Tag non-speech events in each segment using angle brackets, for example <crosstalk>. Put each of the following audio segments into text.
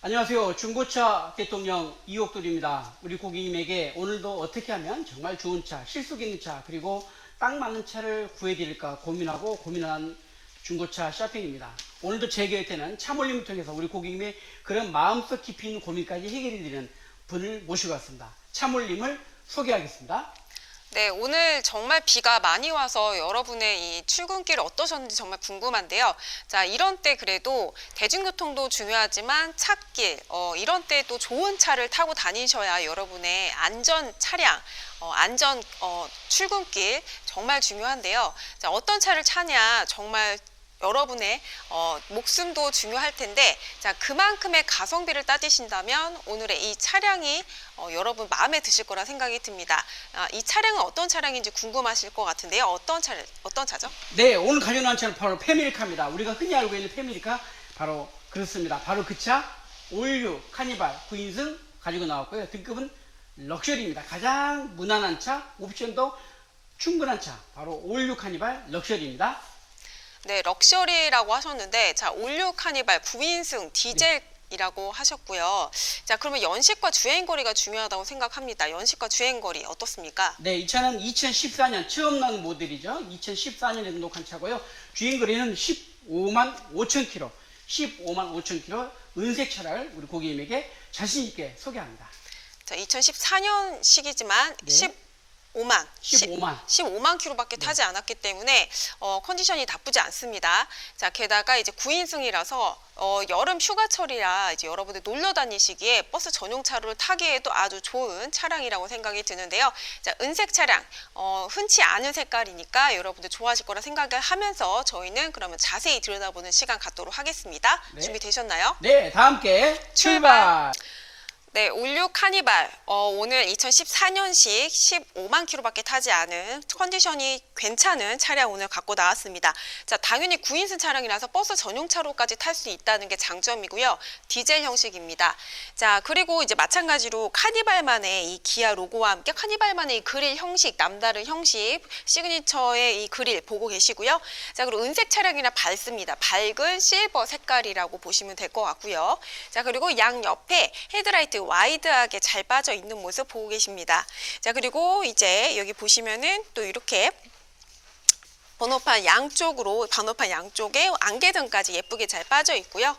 안녕하세요. 중고차 대통령 이옥돌입니다. 우리 고객님에게 오늘도 어떻게 하면 정말 좋은 차, 실속 있는 차, 그리고 딱 맞는 차를 구해드릴까 고민하고 고민한 중고차 쇼핑입니다. 오늘도 제 곁에는 차몰림을 통해서 우리 고객님의 그런 마음속 깊이 있는 고민까지 해결해드리는 분을 모시고 왔습니다. 차몰림을 소개하겠습니다. 네, 오늘 정말 비가 많이 와서 여러분의 이 출근길 어떠셨는지 정말 궁금한데요. 자, 이런 때 그래도 대중교통도 중요하지만 찻길, 어, 이런 때 또 좋은 차를 타고 다니셔야 여러분의 안전 차량, 어, 안전 어, 출근길 정말 중요한데요. 자, 어떤 차를 차냐 정말 여러분의 어, 목숨도 중요할 텐데 자 그만큼의 가성비를 따지신다면 오늘의 이 차량이 어, 여러분 마음에 드실 거라 생각이 듭니다. 아, 이 차량은 어떤 차량인지 궁금하실 것 같은데요. 어떤 차 어떤 차죠? 네, 오늘 가져온 차는 바로 패밀리카입니다. 우리가 흔히 알고 있는 패밀리카 바로 그렇습니다. 바로 그차 올류 카니발 9인승 가지고 나왔고요. 등급은 럭셔리입니다. 가장 무난한 차, 옵션도 충분한 차, 바로 올류 카니발 럭셔리입니다. 네, 럭셔리라고 하셨는데 자 올류 카니발 9인승 디젤 이라고 하셨고요. 자, 그러면 연식과 주행 거리가 중요하다고 생각합니다. 연식과 주행 거리 어떻습니까? 네, 이 차는 2014년 처음 나온 모델이죠. 2014년에 등록한 차고요. 주행 거리는 15만 5천 킬로, 15만 5천 킬로 은색 차를 우리 고객님에게 자신 있게 소개합니다. 자, 2014년식이지만 네. 15 만 15만. 15만 킬로밖에 타지 않았기 때문에 어, 컨디션이 나쁘지 않습니다. 자, 게다가 이제 9인승이라서 어, 여름 휴가철이라 이제 여러분들 놀러 다니시기에 버스 전용 차로를 타기에도 아주 좋은 차량이라고 생각이 드는데요. 자, 은색 차량 어, 흔치 않은 색깔이니까 여러분들 좋아하실 거라 생각을 하면서 저희는 그러면 자세히 들여다보는 시간 갖도록 하겠습니다. 네. 준비되셨나요? 네, 다 함께 출발! 네, 올류 카니발. 어, 오늘 2014년식 15만 킬로밖에 타지 않은 컨디션이 괜찮은 차량 오늘 갖고 나왔습니다. 자, 당연히 9인승 차량이라서 버스 전용 차로까지 탈 수 있다는 게 장점이고요. 디젤 형식입니다. 자, 그리고 이제 마찬가지로 카니발만의 이 기아 로고와 함께 카니발만의 이 그릴 형식, 남다른 형식, 시그니처의 이 그릴 보고 계시고요. 자, 그리고 은색 차량이라 밝습니다. 밝은 실버 색깔이라고 보시면 될 것 같고요. 자, 그리고 양 옆에 헤드라이트 와이드하게 잘 빠져 있는 모습 보고 계십니다. 자, 그리고 이제 여기 보시면은 또 이렇게 번호판 양쪽으로 번호판 양쪽에 안개등까지 예쁘게 잘 빠져 있고요.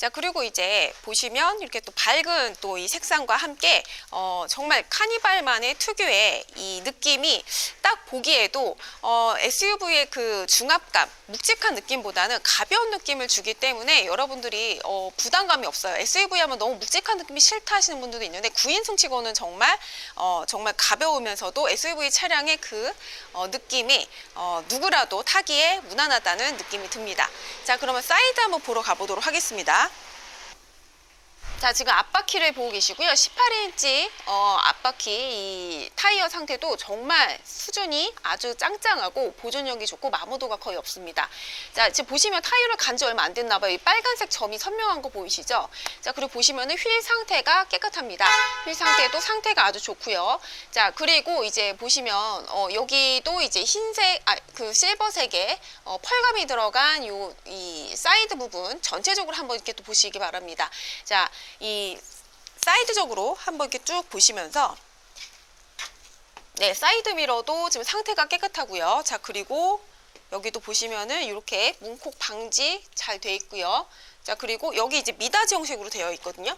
자 그리고 이제 보시면 이렇게 또 밝은 또 이 색상과 함께 어, 정말 카니발만의 특유의 이 느낌이 딱 보기에도 어, SUV의 그 중압감, 묵직한 느낌보다는 가벼운 느낌을 주기 때문에 여러분들이 어, 부담감이 없어요. SUV 하면 너무 묵직한 느낌이 싫다 하시는 분들도 있는데 9인승 치고는 정말 어, 정말 가벼우면서도 SUV 차량의 그 어, 느낌이 어, 누구라도 타기에 무난하다는 느낌이 듭니다. 자 그러면 사이드 한번 보러 가보도록 하겠습니다. 자, 지금 앞바퀴를 보고 계시고요. 18인치 어, 앞바퀴 이 타이어 상태도 정말 수준이 아주 짱짱하고 보존력이 좋고 마모도가 거의 없습니다. 자, 지금 보시면 타이어를 간지 얼마 안 됐나 봐요. 이 빨간색 점이 선명한 거 보이시죠? 자, 그리고 보시면 은 휠 상태가 깨끗합니다. 휠 상태도 상태가 아주 좋고요. 자, 그리고 이제 보시면 어, 여기도 이제 흰색, 아, 그 실버색의 어, 펄감이 들어간 요 이 사이드 부분 전체적으로 한번 이렇게 또 보시기 바랍니다. 자, 이 사이드적으로 한번 이렇게 쭉 보시면서 네, 사이드 미러도 지금 상태가 깨끗하고요. 자, 그리고 여기도 보시면은 이렇게 문콕 방지 잘 돼 있고요. 자, 그리고 여기 이제 미닫이 형식으로 되어 있거든요.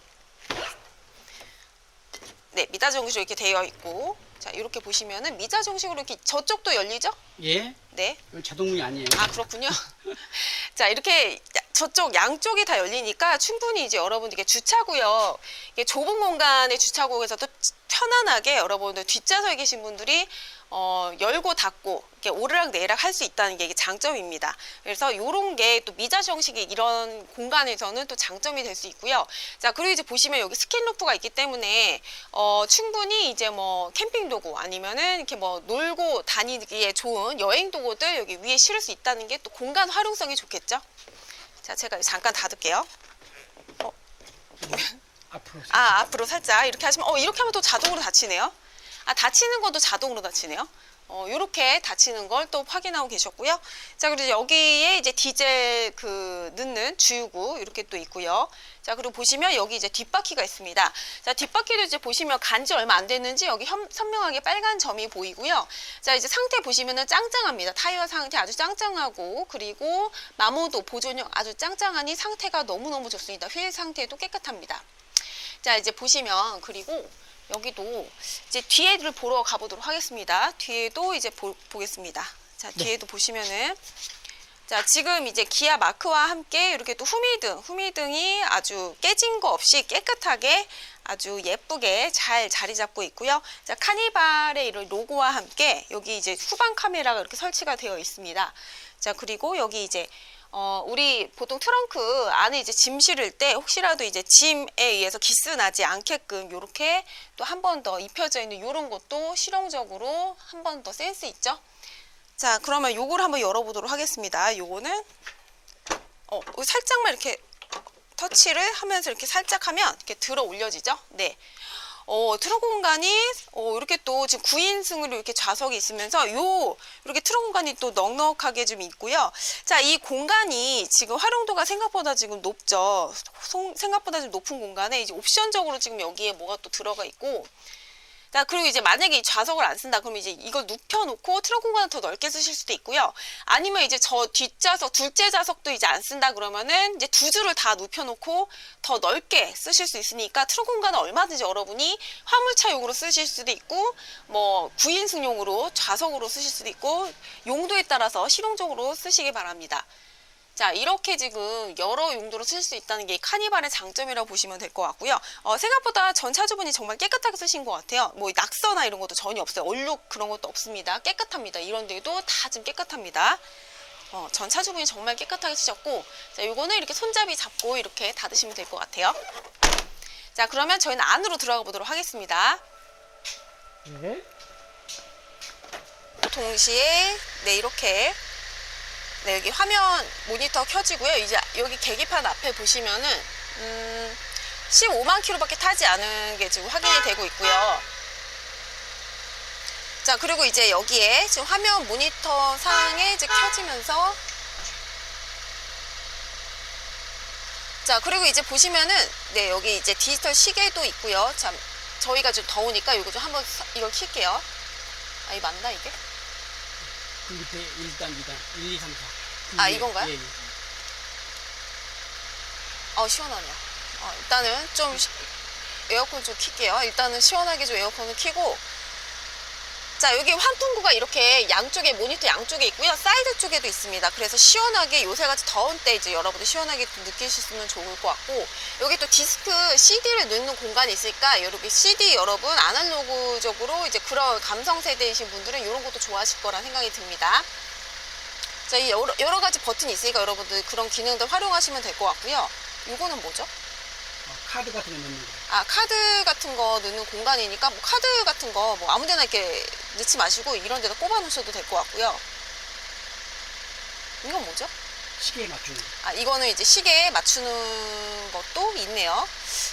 네, 미닫이 형식으로 이렇게 되어 있고. 자, 이렇게 보시면은 미닫이 형식으로 이렇게 저쪽도 열리죠? 예, 네. 자동문이 아니에요. 아 그렇군요. <laughs> 자 이렇게 저쪽 양쪽이 다 열리니까 충분히 이제 여러분들께 주차구역 이게 좁은 공간의 주차구역에서도 편안하게 여러분들 뒷좌석에 계신 분들이 어, 열고 닫고 이렇게 오르락 내리락 할 수 있다는 게 이게 장점입니다. 그래서 이런 게 또 미자시 형식의 이런 공간에서는 또 장점이 될 수 있고요. 자 그리고 이제 보시면 여기 스킨루프가 있기 때문에 어, 충분히 이제 뭐 캠핑 도구 아니면은 이렇게 뭐 놀고 다니기에 좋은 여행 도구들 여기 위에 실을 수 있다는 게 또 공간 활용성이 좋겠죠. 자 제가 잠깐 닫을게요. 앞으로. <laughs> 아 앞으로 살짝 이렇게 하시면 어 이렇게 하면 또 자동으로 닫히네요. 아 닫히는 것도 자동으로 닫히네요. 어 이렇게 닫히는 걸 또 확인하고 계셨고요. 자 그리고 여기에 이제 디젤 그 넣는 주유구 이렇게 또 있고요. 자, 그리고 보시면 여기 이제 뒷바퀴가 있습니다. 자, 뒷바퀴도 이제 보시면 간지 얼마 안 됐는지 여기 현- 선명하게 빨간 점이 보이고요. 자, 이제 상태 보시면은 짱짱합니다. 타이어 상태 아주 짱짱하고 그리고 마모도 보존형 아주 짱짱하니 상태가 너무너무 좋습니다. 휠 상태도 깨끗합니다. 자, 이제 보시면 그리고 여기도 이제 뒤에를 보러 가보도록 하겠습니다. 뒤에도 이제 보, 보겠습니다. 자, 뒤에도 보시면은 자, 지금 이제 기아 마크와 함께 이렇게 또 후미등, 후미등이 아주 깨진 거 없이 깨끗하게 아주 예쁘게 잘 자리 잡고 있고요. 자, 카니발의 이런 로고와 함께 여기 이제 후방 카메라가 이렇게 설치가 되어 있습니다. 자, 그리고 여기 이제 어, 우리 보통 트렁크 안에 이제 짐 실을 때 혹시라도 이제 짐에 의해서 기스 나지 않게끔 이렇게 또 한 번 더 입혀져 있는 이런 것도 실용적으로 한 번 더 센스 있죠? 자, 그러면 요걸 한번 열어보도록 하겠습니다. 요거는 어, 살짝만 이렇게 터치를 하면서 이렇게 살짝 하면 이렇게 들어 올려지죠? 네. 어, 트렁크 공간이 어, 이렇게 또 지금 9인승으로 이렇게 좌석이 있으면서 요 이렇게 트렁크 공간이 또 넉넉하게 좀 있고요. 자, 이 공간이 지금 활용도가 생각보다 지금 높죠. 송- 생각보다 좀 높은 공간에 이제 옵션적으로 지금 여기에 뭐가 또 들어가 있고 자, 그리고 이제 만약에 이 좌석을 안 쓴다, 그러면 이제 이걸 눕혀놓고 트렁크 공간을 더 넓게 쓰실 수도 있고요. 아니면 이제 저 뒷좌석, 둘째 좌석도 이제 안 쓴다 그러면은 이제 두 줄을 다 눕혀놓고 더 넓게 쓰실 수 있으니까 트렁크 공간은 얼마든지 여러분이 화물차용으로 쓰실 수도 있고, 뭐 9인승용으로 좌석으로 쓰실 수도 있고, 용도에 따라서 실용적으로 쓰시기 바랍니다. 자, 이렇게 지금 여러 용도로 쓸 수 있다는 게 카니발의 장점이라고 보시면 될 것 같고요. 어, 생각보다 전 차주분이 정말 깨끗하게 쓰신 것 같아요. 뭐 낙서나 이런 것도 전혀 없어요. 얼룩 그런 것도 없습니다. 깨끗합니다. 이런 데도 다 좀 깨끗합니다. 어, 전 차주분이 정말 깨끗하게 쓰셨고, 자, 요거는 이렇게 손잡이 잡고 이렇게 닫으시면 될 것 같아요. 자, 그러면 저희는 안으로 들어가 보도록 하겠습니다. 네. 동시에 네 이렇게 네 여기 화면 모니터 켜지고요. 이제 여기 계기판 앞에 보시면은 음, 15만 킬로밖에 타지 않은 게 지금 확인이 되고 있고요. 자 그리고 이제 여기에 지금 화면 모니터 상에 이제 켜지면서 자 그리고 이제 보시면은 네 여기 이제 디지털 시계도 있고요. 참 저희가 좀 더우니까 이거 좀 한번 사- 이걸 킬게요. 아, 이 맞나 이게? 그 밑에 1단, 2단, 1, 2, 3, 4. 그 아, 이건가요? 예, 예. 어, 시원하네요. 어, 일단은 좀 시- 에어컨 좀 킬게요. 일단은 시원하게 좀 에어컨을 켜고. 자, 여기 환풍구가 이렇게 양쪽에, 모니터 양쪽에 있고요. 사이드 쪽에도 있습니다. 그래서 시원하게 요새같이 더운 때 이제 여러분들 시원하게 좀 느끼셨으면 좋을 것 같고. 여기 또 디스크 CD를 넣는 공간이 있으니까 여러분 CD 여러분 아날로그적으로 이제 그런 감성 세대이신 분들은 이런 것도 좋아하실 거란 생각이 듭니다. 자, 이 여러, 여러 가지 버튼이 있으니까 여러분들 그런 기능들 활용하시면 될 것 같고요. 이거는 뭐죠? 어, 카드 같은 거 넣는 거. 아 카드 같은 거 넣는 공간이니까 뭐 카드 같은 거 뭐 아무데나 이렇게 넣지 마시고 이런 데다 꼽아 놓으셔도 될 것 같고요. 이건 뭐죠? 시계에 맞추는 거. 아 이거는 이제 시계에 맞추는 것도 있네요.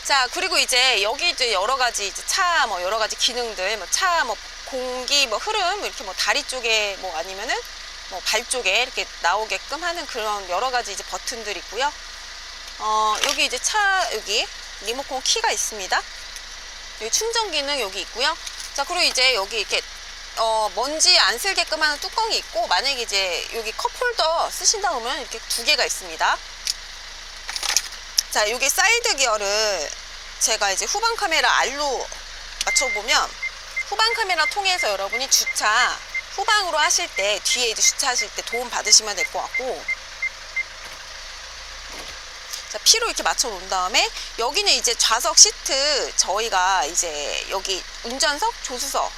자 그리고 이제 여기 이제 여러 가지 이제 차 뭐 여러 가지 기능들 뭐 차 뭐 공기 뭐 흐름 이렇게 뭐 다리 쪽에 뭐 아니면은 뭐 발 쪽에 이렇게 나오게끔 하는 그런 여러 가지 이제 버튼들 있고요. 어 여기 이제 차 여기 리모컨 키가 있습니다. 여기 충전 기능 여기 있고요. 자 그리고 이제 여기 이렇게 어, 먼지 안 쓸게끔 하는 뚜껑이 있고 만약에 이제 여기 컵홀더 쓰신다 그러면 이렇게 두 개가 있습니다. 자, 여기 사이드 기어를 제가 이제 후방 카메라 R로 맞춰보면 후방 카메라 통해서 여러분이 주차 후방으로 하실 때 뒤에 이제 주차하실 때 도움 받으시면 될 것 같고 자, 피로 이렇게 맞춰 놓은 다음에 여기는 이제 좌석 시트 저희가 이제 여기 운전석, 조수석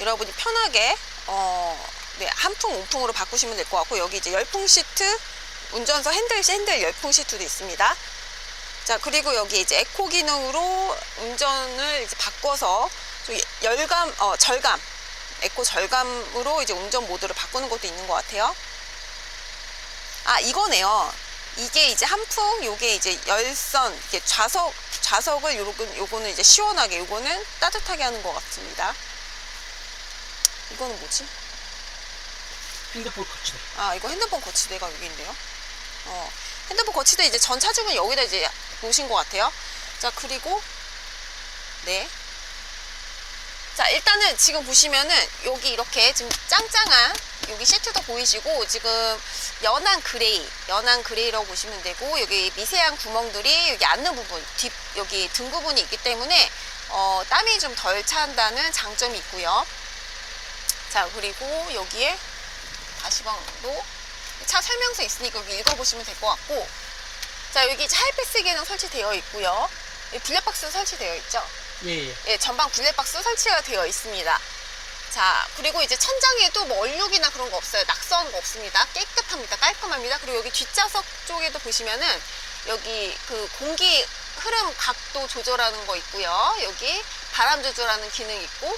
여러분이 편하게 어, 네, 한풍, 온풍으로 바꾸시면 될 것 같고 여기 이제 열풍 시트, 운전석 핸들, 핸들 열풍 시트도 있습니다. 자 그리고 여기 이제 에코 기능으로 운전을 이제 바꿔서 좀 열감, 어, 절감, 에코 절감으로 이제 운전 모드를 바꾸는 것도 있는 것 같아요. 아 이거네요. 이게 이제 한풍, 요게 이제 열선, 이렇게 좌석, 좌석을 요거, 요거는 이제 시원하게, 요거는 따뜻하게 하는 것 같습니다. 이거는 뭐지? 핸드폰 거치대. 아, 이거 핸드폰 거치대가 여기 있네요. 어. 핸드폰 거치대 이제 전 차주분 여기다 이제 놓으신 것 같아요. 자, 그리고 네. 자, 일단은 지금 보시면은 여기 이렇게 지금 짱짱한 여기 시트도 보이시고 지금 연한 그레이, 연한 그레이라고 보시면 되고 여기 미세한 구멍들이 여기 앉는 부분, 뒷 여기 등 부분이 있기 때문에 어, 땀이 좀 덜 찬다는 장점이 있고요. 자, 그리고 여기에 가시방도 차 설명서 있으니까 여기 읽어보시면 될 것 같고 자, 여기 차일패스 기능 설치되어 있고요. 블랙박스 설치되어 있죠. 예, 예. 예, 전방 블랙박스 설치가 되어 있습니다. 자, 그리고 이제 천장에도 뭐 얼룩이나 그런 거 없어요. 낙서한 거 없습니다. 깨끗합니다. 깔끔합니다. 그리고 여기 뒷좌석 쪽에도 보시면은 여기 그 공기 흐름 각도 조절하는 거 있고요. 여기 바람 조절하는 기능 있고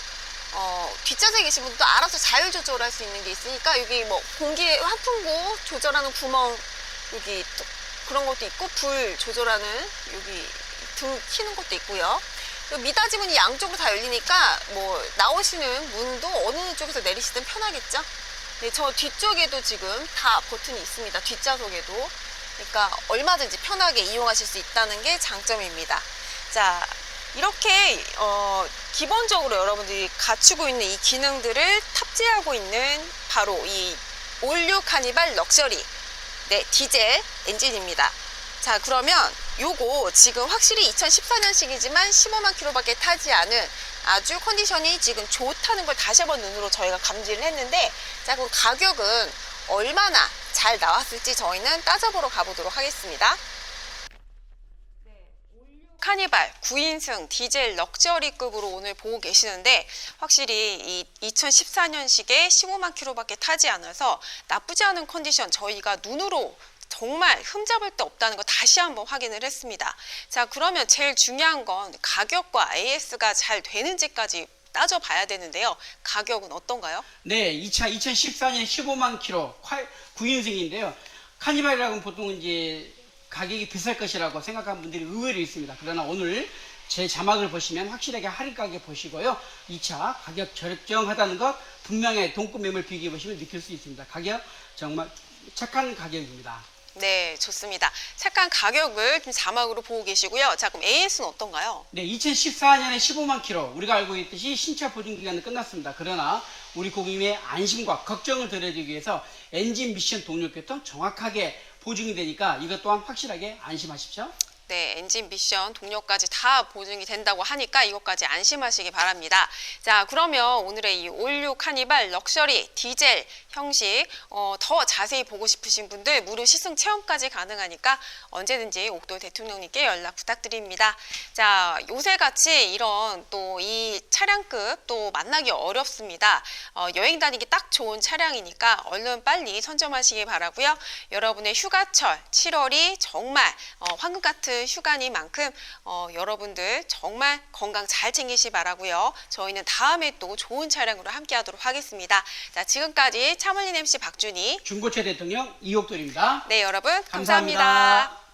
어, 뒷좌석에 계신 분도 알아서 자율 조절할 수 있는 게 있으니까 여기 뭐 공기 환풍구 조절하는 구멍 여기 또 그런 것도 있고 불 조절하는 여기 등 키는 것도 있고요. 그 미닫이 문이 양쪽으로 다 열리니까 뭐 나오시는 문도 어느 쪽에서 내리시든 편하겠죠. 네, 저 뒤쪽에도 지금 다 버튼이 있습니다. 뒷좌석에도. 그러니까 얼마든지 편하게 이용하실 수 있다는 게 장점입니다. 자, 이렇게 어, 기본적으로 여러분들이 갖추고 있는 이 기능들을 탑재하고 있는 바로 이 올류 카니발 럭셔리 네, 디젤 엔진입니다. 자, 그러면 요거 지금 확실히 2014년식이지만 15만 킬로밖에 타지 않은 아주 컨디션이 지금 좋다는 걸 다시 한번 눈으로 저희가 감지를 했는데 자, 그럼 가격은 얼마나 잘 나왔을지 저희는 따져보러 가보도록 하겠습니다. 카니발 9인승 디젤 럭셔리급으로 오늘 보고 계시는데 확실히 이 2014년식에 15만 킬로밖에 타지 않아서 나쁘지 않은 컨디션 저희가 눈으로 정말 흠잡을 데 없다는 거 다시 한번 확인을 했습니다. 자, 그러면 제일 중요한 건 가격과 AS가 잘 되는지까지 따져봐야 되는데요. 가격은 어떤가요? 네, 이 차 2014년 15만 킬로 9인승인데요. 카니발이라고 보통 이제 가격이 비쌀 것이라고 생각하는 분들이 의외로 있습니다. 그러나 오늘 제 자막을 보시면 확실하게 할인 가격 보시고요. 이차 가격 절정하다는 것 분명히 동급 매물 비교해 보시면 느낄 수 있습니다. 가격 정말 착한 가격입니다. 네, 좋습니다. 잠깐 가격을 좀 자막으로 보고 계시고요. 자, 그럼 AS는 어떤가요? 네, 2014년에 15만 킬로 우리가 알고 있듯이 신차 보증 기간은 끝났습니다. 그러나 우리 고객님의 안심과 걱정을 덜어드리기 위해서 엔진 미션 동력 계통 정확하게 보증이 되니까 이것 또한 확실하게 안심하십시오. 네, 엔진 미션 동력까지 다 보증이 된다고 하니까 이것까지 안심하시기 바랍니다. 자, 그러면 오늘의 이 올류 카니발 럭셔리 디젤 형식 어, 더 자세히 보고 싶으신 분들 무료 시승 체험까지 가능하니까 언제든지 옥돌 대통령님께 연락 부탁드립니다. 자, 요새 같이 이런 또 이 차량급 또 만나기 어렵습니다. 어, 여행 다니기 딱 좋은 차량이니까 얼른 빨리 선점하시기 바라고요. 여러분의 휴가철 7월이 정말 어, 황금 같은 휴가니만큼 어, 여러분들 정말 건강 잘 챙기시 바라고요. 저희는 다음에 또 좋은 차량으로 함께하도록 하겠습니다. 자, 지금까지 차물린 MC 박준희. 중고차 대통령 이옥돌입니다. 네, 여러분 감사합니다. 감사합니다.